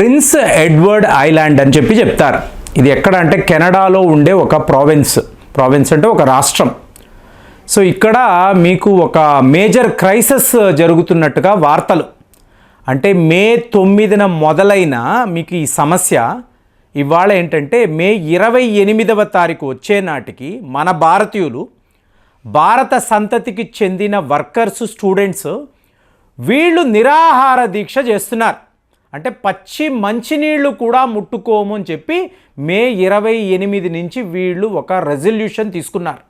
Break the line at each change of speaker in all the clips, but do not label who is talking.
Prince Edward island అని చెప్పి చెప్తారు. ఇది ఎక్కడ అంటే కెనడాలో ఉండే ఒక ప్రావిన్స్. ప్రావిన్స్ అంటే ఒక రాష్ట్రం. సో ఇక్కడ మీకు ఒక మేజర్ క్రైసిస్ జరుగుతున్నట్టుగా వార్తలు. అంటే మే తొమ్మిదిన మొదలైన మీకు ఈ సమస్య ఇవాళ ఏంటంటే మే ఇరవై ఎనిమిదవ తారీఖు వచ్చే నాటికి మన భారతీయులు భారత సంతతికి చెందిన వర్కర్స్ స్టూడెంట్స్ వీళ్ళు నిరాహార దీక్ష చేస్తున్నారు. అంటే పచ్చి మంచినీళ్ళు కూడా ముట్టుకోము అని చెప్పి మే ఇరవై ఎనిమిది నుంచి వీళ్ళు ఒక రెజల్యూషన్ తీసుకున్నారు.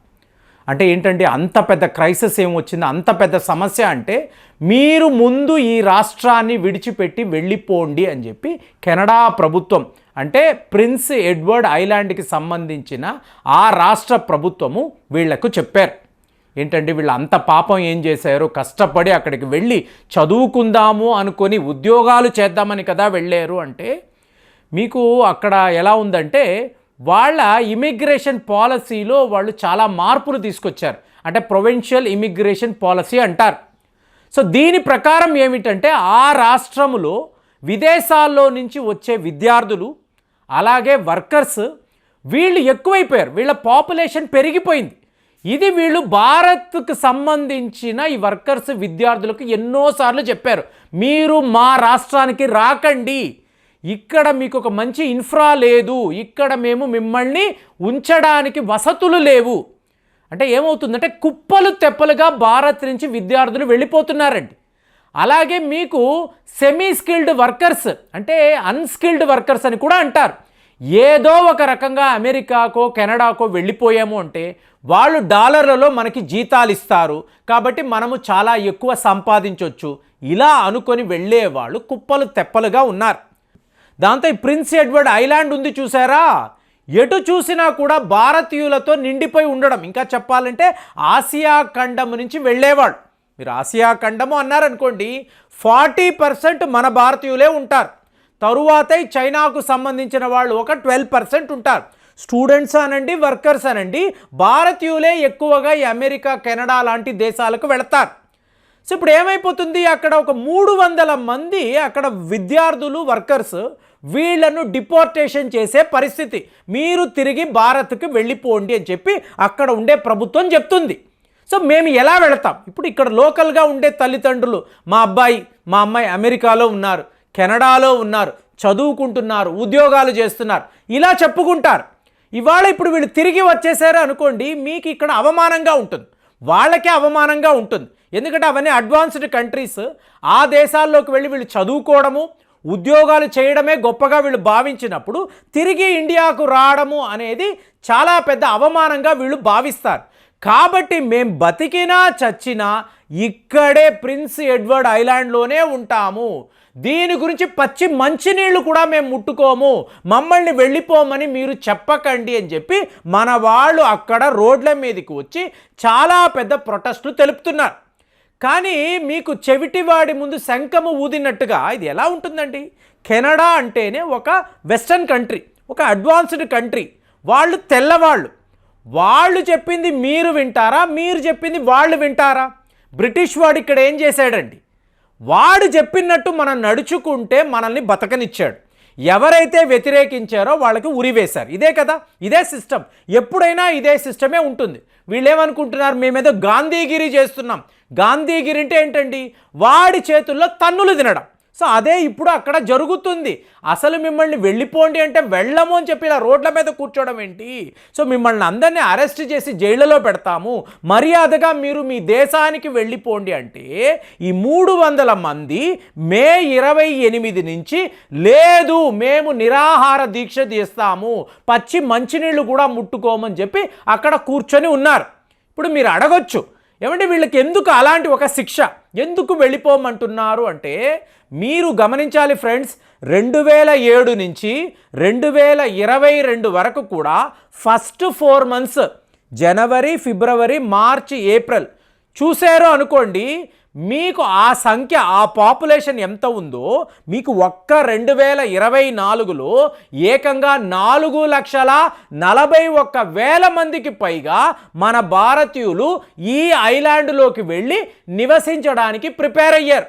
అంటే ఏంటంటే అంత పెద్ద క్రైసిస్ ఏమొచ్చింది అంత పెద్ద సమస్య అంటే మీరు ముందు ఈ రాష్ట్రాన్ని విడిచిపెట్టి వెళ్ళిపోండి అని చెప్పి కెనడా ప్రభుత్వం అంటే ప్రిన్స్ ఎడ్వర్డ్ ఐలాండ్కి సంబంధించిన ఆ రాష్ట్ర ప్రభుత్వము వీళ్ళకు చెప్పారు. ఏంటంటే వీళ్ళు అంత పాపం ఏం చేశారు కష్టపడి అక్కడికి వెళ్ళి చదువుకుందాము అనుకొని ఉద్యోగాలు చేద్దామని కదా వెళ్ళారు అంటే మీకు అక్కడ ఎలా ఉందంటే వాళ్ళ ఇమిగ్రేషన్ పాలసీలో వాళ్ళు చాలా మార్పులు తీసుకొచ్చారు. అంటే ప్రొవిన్షియల్ ఇమిగ్రేషన్ పాలసీ అంటారు. సో దీని ప్రకారం ఏమిటంటే ఆ రాష్ట్రములో విదేశాల్లో నుంచి వచ్చే విద్యార్థులు అలాగే వర్కర్స్ వీళ్ళు ఎక్కువైపోయారు. వీళ్ళ పాపులేషన్ పెరిగిపోయింది. ఇది వీళ్ళు భారత్కు సంబంధించిన ఈ వర్కర్స్ విద్యార్థులకు ఎన్నోసార్లు చెప్పారు. మీరు మా రాష్ట్రానికి రాకండి. ఇక్కడ మీకు ఒక మంచి ఇన్ఫ్రా లేదు. ఇక్కడ మేము మిమ్మల్ని ఉంచడానికి వసతులు లేవు. అంటే ఏమవుతుందంటే కుప్పలు తెప్పలుగా భారత్ నుంచి విద్యార్థులు వెళ్ళిపోతున్నారండి. అలాగే మీకు సెమీ స్కిల్డ్ వర్కర్స్ అంటే అన్స్కిల్డ్ వర్కర్స్ అని కూడా అంటారు. ఏదో ఒక రకంగా అమెరికాకో కెనడాకో వెళ్ళిపోయాము అంటే వాళ్ళు డాలర్లలో మనకి జీతాలు ఇస్తారు. కాబట్టి మనము చాలా ఎక్కువ సంపాదించవచ్చు ఇలా అనుకొని వెళ్ళేవాళ్ళు కుప్పలు తెప్పలుగా ఉన్నారు. దాంతో ఈ ప్రిన్స్ ఎడ్వర్డ్ ఐలాండ్ ఉంది చూసారా? ఎటు చూసినా కూడా భారతీయులతో నిండిపోయి ఉండడం. ఇంకా చెప్పాలంటే ఆసియా ఖండం నుంచి వెళ్ళేవాళ్ళు. మీరు ఆసియా ఖండము అన్నారనుకోండి ఫార్టీ పర్సెంట్ మన భారతీయులే ఉంటారు. తరువాతే చైనాకు సంబంధించిన వాళ్ళు ఒక ట్వెల్వ్ పర్సెంట్ ఉంటారు. స్టూడెంట్స్ అనండి వర్కర్స్ అనండి భారతీయులే ఎక్కువగా ఈ అమెరికా కెనడా లాంటి దేశాలకు వెళతారు. సో ఇప్పుడు ఏమైపోతుంది? అక్కడ ఒక మూడు వందల మంది అక్కడ విద్యార్థులు వర్కర్స్ వీళ్ళను డిపోర్టేషన్ చేసే పరిస్థితి. మీరు తిరిగి భారత్కి వెళ్ళిపోండి అని చెప్పి అక్కడ ఉండే ప్రభుత్వం చెప్తుంది. సో మేము ఎలా వెళతాం? ఇప్పుడు ఇక్కడ లోకల్గా ఉండే తల్లిదండ్రులు మా అబ్బాయి మా అమ్మాయి అమెరికాలో ఉన్నారు. కెనడాలో ఉన్నారు చదువుకుంటున్నారు ఉద్యోగాలు చేస్తున్నారు. ఇలా చెప్పుకుంటారు. ఇవాళ ఇప్పుడు వీళ్ళు తిరిగి వచ్చేసారు అనుకోండి మీకు ఇక్కడ అవమానంగా ఉంటుంది. వాళ్ళకే అవమానంగా ఉంటుంది. ఎందుకంటే అవన్నీ అడ్వాన్స్డ్ కంట్రీస్. ఆ దేశాల్లోకి వెళ్ళి వీళ్ళు చదువుకోవడము ఉద్యోగాలు చేయడమే గొప్పగా వీళ్ళు భావించినప్పుడు తిరిగి ఇండియాకు రావడము అనేది చాలా పెద్ద అవమానంగా వీళ్ళు భావిస్తారు. కాబట్టి మేం బతికినా చచ్చినా ఇక్కడే ప్రిన్స్ ఎడ్వర్డ్ ఐలాండ్లోనే ఉంటాము. దీని గురించి పచ్చి మంచినీళ్ళు కూడా మేము ముట్టుకోము. మమ్మల్ని వెళ్ళిపోమని మీరు చెప్పకండి అని చెప్పి మన వాళ్ళు అక్కడ రోడ్ల మీదకి వచ్చి చాలా పెద్ద ప్రొటెస్ట్లు తెలుపుతున్నారు. కానీ మీకు చెవిటివాడి ముందు శంఖము ఊదినట్టుగా ఇది ఎలా ఉంటుందండి? కెనడా అంటేనే ఒక వెస్టర్న్ కంట్రీ ఒక అడ్వాన్స్డ్ కంట్రీ. వాళ్ళు తెల్లవాళ్ళు. వాళ్ళు చెప్పింది మీరు వింటారా? మీరు చెప్పింది వాళ్ళు వింటారా? బ్రిటిష్ వాడు ఇక్కడ ఏం చేశాడండి? వాడు చెప్పినట్టు మనం నడుచుకుంటే మనల్ని బతకనిచ్చాడు. ఎవరైతే వ్యతిరేకించారో వాళ్ళకి ఉరివేశారు ఇదే కదా ఇదే సిస్టమ్. ఎప్పుడైనా ఇదే సిస్టమే ఉంటుంది. వీళ్ళు ఏమనుకుంటున్నారు మేమేదో గాంధీగిరి చేస్తున్నాం. గాంధీగిరి అంటే ఏంటండి? వాడి చేతుల్లో తన్నులు తినడం. సో అదే ఇప్పుడు అక్కడ జరుగుతుంది. అసలు మిమ్మల్ని వెళ్ళిపోండి అంటే వెళ్ళము అని చెప్పి ఇలా రోడ్ల మీద కూర్చోవడం ఏంటి? సో మిమ్మల్ని అందరినీ అరెస్ట్ చేసి జైళ్ళలో పెడతాము. మర్యాదగా మీరు మీ దేశానికి వెళ్ళిపోండి అంటే ఈ మూడు వందల మంది మే ఇరవై ఎనిమిది నుంచి లేదు మేము నిరాహార దీక్ష తీస్తాము. పచ్చి మంచినీళ్ళు కూడా ముట్టుకోమని చెప్పి అక్కడ కూర్చొని ఉన్నారు. ఇప్పుడు మీరు అడగొచ్చు. ఏమంటే వీళ్ళకి ఎందుకు అలాంటి ఒక శిక్ష? ఎందుకు వెళ్ళిపోమంటున్నారు అంటే మీరు గమనించాలి ఫ్రెండ్స్ రెండు వేల ఏడు నుంచి రెండు వేల ఇరవై రెండు వరకు కూడా first four months January February March April చూశారు అనుకోండి మీకు ఆ సంఖ్య ఆ పాపులేషన్ ఎంత ఉందో మీకు ఒక్క రెండు వేల ఇరవై నాలుగులో ఏకంగా నాలుగు లక్షల నలభై ఒక్క వేల మందికి పైగా మన భారతీయులు ఈ ఐలాండ్లోకి వెళ్ళి నివసించడానికి ప్రిపేర్ అయ్యారు.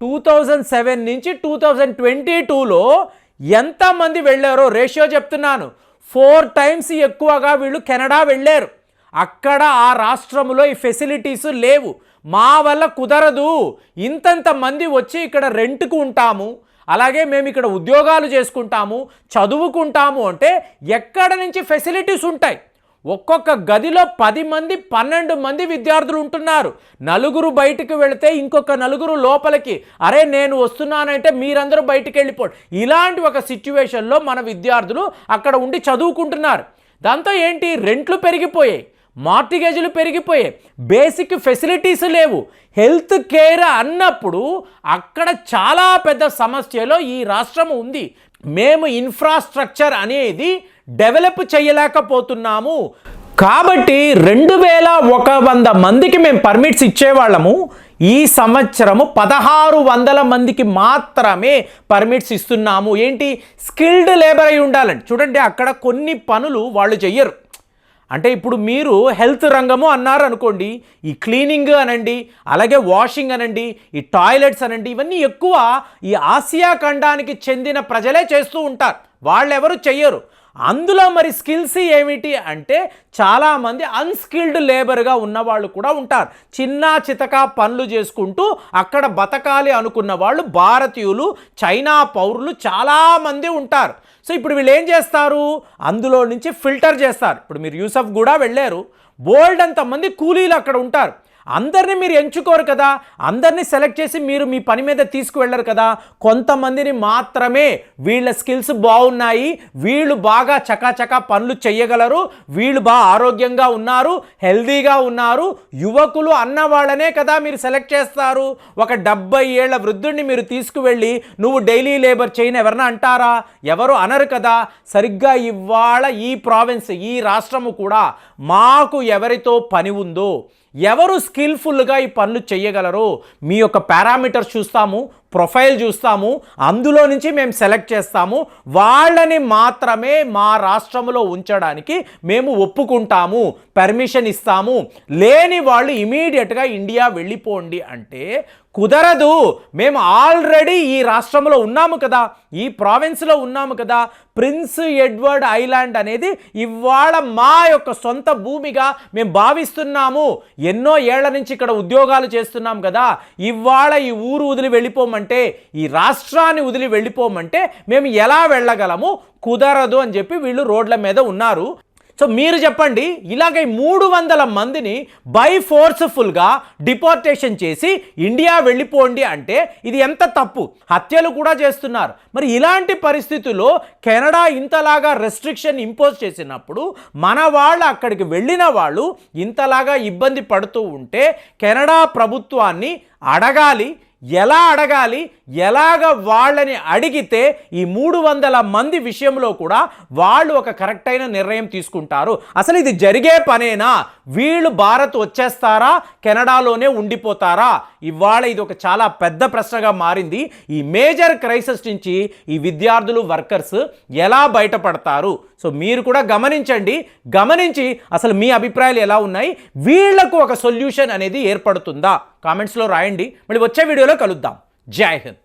టూ థౌజండ్ సెవెన్ నుంచి టూ థౌజండ్ ట్వంటీ టూలో ఎంతమంది వెళ్ళారో రేషియో చెప్తున్నాను. ఫోర్ టైమ్స్ ఎక్కువగా వీళ్ళు కెనడా వెళ్ళారు. అక్కడ ఆ రాష్ట్రంలో ఈ ఫెసిలిటీస్ లేవు. మా వల్ల కుదరదు. ఇంతంత మంది వచ్చి ఇక్కడ రెంట్కు ఉంటాము. అలాగే మేము ఇక్కడ ఉద్యోగాలు చేసుకుంటాము చదువుకుంటాము అంటే ఎక్కడ నుంచి ఫెసిలిటీస్ ఉంటాయి? ఒక్కొక్క గదిలో పది మంది పన్నెండు మంది విద్యార్థులు ఉంటున్నారు. నలుగురు బయటికి వెళితే ఇంకొక నలుగురు లోపలికి అరే నేను వస్తున్నానంటే మీరందరూ బయటికి వెళ్ళిపోండి. ఇలాంటి ఒక సిచ్యువేషన్లో మన విద్యార్థులు అక్కడ ఉండి చదువుకుంటున్నారు. దాంతో ఏంటి? రెంట్లు పెరిగిపోయాయి. మార్టిగేజ్లు పెరిగిపోయాయి. బేసిక్ ఫెసిలిటీస్ లేవు. హెల్త్ కేర్ అన్నప్పుడు అక్కడ చాలా పెద్ద సమస్యలో ఈ రాష్ట్రం ఉంది. మేము ఇన్ఫ్రాస్ట్రక్చర్ అనేది డెవలప్ చేయలేకపోతున్నాము. కాబట్టి రెండు వేల ఒక వంద మందికి మేము పర్మిట్స్ ఇచ్చేవాళ్ళము. ఈ సంవత్సరము పదహారు వందల మందికి మాత్రమే పర్మిట్స్ ఇస్తున్నాము. ఏంటి? స్కిల్డ్ లేబర్ అయి ఉండాలండి. చూడండి అక్కడ కొన్ని పనులు వాళ్ళు చెయ్యరు. అంటే ఇప్పుడు మీరు హెల్త్ రంగము అన్నారు అనుకోండి ఈ క్లీనింగ్ అనండి అలాగే వాషింగ్ అనండి ఈ టాయిలెట్స్ అనండి ఇవన్నీ ఎక్కువ ఈ ఆసియా ఖండానికి చెందిన ప్రజలే చేస్తూ ఉంటారు. వాళ్ళెవరు చెయ్యరు. అందులో మరి స్కిల్స్ ఏమిటి అంటే చాలామంది అన్స్కిల్డ్ లేబర్గా ఉన్నవాళ్ళు కూడా ఉంటారు. చిన్న చితక పనులు చేసుకుంటూ అక్కడ బతకాలి అనుకున్న వాళ్ళు భారతీయులు చైనా పౌరులు చాలామంది ఉంటారు. సో ఇప్పుడు వీళ్ళు ఏం చేస్తారు? అందులో నుంచి ఫిల్టర్ చేస్తారు. ఇప్పుడు మీరు యూసఫ్ కూడా వెళ్ళారు. బోల్డ్ అంతమంది కూలీలు అక్కడ ఉంటారు. అందరినీ మీరు ఎంచుకోరు కదా. అందరినీ సెలెక్ట్ చేసి మీరు మీ పని మీద తీసుకువెళ్ళరు కదా. కొంతమందిని మాత్రమే వీళ్ళ స్కిల్స్ బాగున్నాయి. వీళ్ళు బాగా చకాచకా పనులు చేయగలరు వీళ్ళు బాగా ఆరోగ్యంగా ఉన్నారు. హెల్దీగా ఉన్నారు. యువకులు అన్న వాళ్ళనే కదా మీరు సెలెక్ట్ చేస్తారు. ఒక డెబ్బై ఏళ్ళ వృద్ధుడిని మీరు తీసుకువెళ్ళి నువ్వు డైలీ లేబర్ చేయని ఎవరన్నా అంటారా? ఎవరు అనరు కదా. సరిగ్గా ఇవాళ ఈ ప్రావిన్స్ ఈ రాష్ట్రము కూడా మాకు ఎవరితో పని ఉందో ఎవరు స్కిల్ఫుల్గా ఈ పనులు చేయగలరో మీ యొక్క పారామీటర్స్ చూస్తాము. ప్రొఫైల్ చూస్తాము అందులో నుంచి మేము సెలెక్ట్ చేస్తాము వాళ్ళని మాత్రమే మా రాష్ట్రంలో ఉంచడానికి మేము ఒప్పుకుంటాము పర్మిషన్ ఇస్తాము. లేని వాళ్ళు ఇమీడియట్గా ఇండియా వెళ్ళిపోండి అంటే కుదరదు. మేము ఆల్రెడీ ఈ రాష్ట్రంలో ఉన్నాము కదా ఈ ప్రావిన్స్లో ఉన్నాము కదా ప్రిన్స్ ఎడ్వర్డ్ ఐలాండ్ అనేది ఇవాళ మా యొక్క సొంత భూమిగా మేము భావిస్తున్నాము. ఎన్నో ఏళ్ళ నుంచి ఇక్కడ ఉద్యోగాలు చేస్తున్నాం కదా ఇవాళ ఈ ఊరు వదిలి వెళ్ళిపోమంటే ఈ రాష్ట్రాన్ని వదిలి వెళ్ళిపోమంటే మేము ఎలా వెళ్ళగలము? కుదరదు అని చెప్పి వీళ్ళు రోడ్ల మీద ఉన్నారు. సో మీరు చెప్పండి ఇలాగ మూడు వందల మందిని బై ఫోర్స్ఫుల్గా డిపోర్టేషన్ చేసి ఇండియా వెళ్ళిపోండి అంటే ఇది ఎంత తప్పు? హత్యలు కూడా చేస్తున్నారు. మరి ఇలాంటి పరిస్థితుల్లో కెనడా ఇంతలాగా రెస్ట్రిక్షన్ ఇంపోజ్ చేసినప్పుడు మన వాళ్ళు అక్కడికి వెళ్ళిన వాళ్ళు ఇంతలాగా ఇబ్బంది పడుతూ ఉంటే కెనడా ప్రభుత్వాన్ని అడగాలి ఎలా అడగాలి? ఎలాగ వాళ్ళని అడిగితే ఈ మూడు వందల మంది విషయంలో కూడా వాళ్ళు ఒక కరెక్ట్ అయిన నిర్ణయం తీసుకుంటారు. అసలు ఇది జరిగే పనేనా? వీళ్ళు భారత్ వచ్చేస్తారా? కెనడాలోనే ఉండిపోతారా? ఇవాళ ఇది ఒక చాలా పెద్ద ప్రశ్నగా మారింది. ఈ మేజర్ క్రైసిస్ నుంచి ఈ విద్యార్థులు వర్కర్స్ ఎలా బయటపడతారు? సో మీరు కూడా గమనించండి. గమనించి అసలు మీ అభిప్రాయాలు ఎలా ఉన్నాయి? వీళ్ళకు ఒక సొల్యూషన్ అనేది ఏర్పడుతుందా? కామెంట్స్లో రాయండి. మళ్ళీ వచ్చే వీడియోలో కలుద్దాం. Jij.